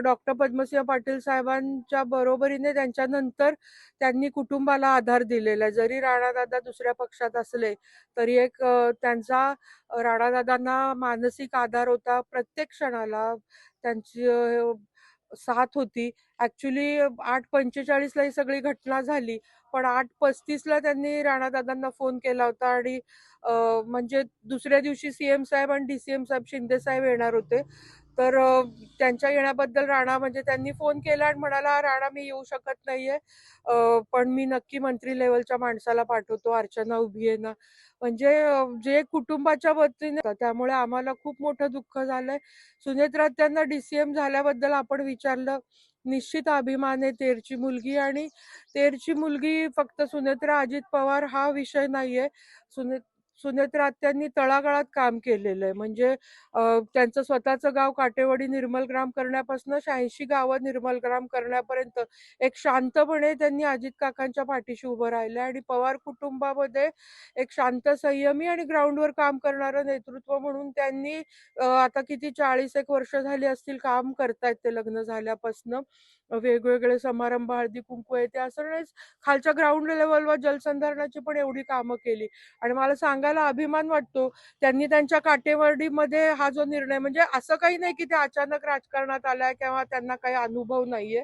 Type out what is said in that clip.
Doctor Padmasinh Patil साहेबांच्या बरोबरीने त्यांच्यानंतर त्यांनी कुटुंबाला आधार दिलेला आहे. जरी राणादादा दुसऱ्या पक्षात असले तरी एक त्यांचा राणादादांना मानसिक आधार होता. प्रत्येक क्षणाला त्यांची साथ होती. ऍक्च्युली आठ पंचेचाळीसला ही सगळी घटना झाली. पण आठ पस्तीसला त्यांनी राणादादांना फोन केला होता आणि म्हणजे दुसऱ्या दिवशी सीएम साहेब आणि डीसीएम साहेब शिंदे साहेब येणार होते. तर त्यांच्या येण्याबद्दल राणा म्हणजे त्यांनी फोन केला आणि म्हणाला राणा मी येऊ शकत नाहीये. पण मी नक्की मंत्री लेवलच्या माणसाला पाठवतो. अर्चना उभी आहे ना. म्हणजे जे कुटुंबाच्या वतीने त्यामुळे आम्हाला खूप मोठं दुःख झालंय. सुनेत्रा त्यांना डीसीएम झाल्याबद्दल आपण विचारलं. निश्चित अभिमान आहे तेरची मुलगी आणि तेरची मुलगी फक्त सुनेत्रा अजित पवार हा विषय नाहीये. सुने सुनेत्रा आत्यांनी तळागाळात काम केलेलं आहे. म्हणजे त्यांचं स्वतःचं गाव काटेवाडी निर्मलग्राम करण्यापासून शहाऐंशी गावं निर्मलग्राम करण्यापर्यंत एक शांतपणे त्यांनी अजित काकांच्या पाठीशी उभं राहिलं आणि पवार कुटुंबामध्ये एक शांत संयमी आणि ग्राउंडवर काम करणारं नेतृत्व म्हणून त्यांनी आता किती चाळीस एक वर्ष झाली असतील काम करतायत ते लग्न झाल्यापासनं. वेगवेगळे समारंभ हळदी कुंकू आहे ते असं खालच्या ग्राउंड लेवलवर जलसंधारणाची पण एवढी कामं केली. आणि मला आपल्याला अभिमान वाटतो. त्यांनी त्यांच्या काटेवडीमध्ये हा जो निर्णय म्हणजे असं काही नाही की ते अचानक राजकारणात आलाय किंवा त्यांना काही अनुभव नाहीये.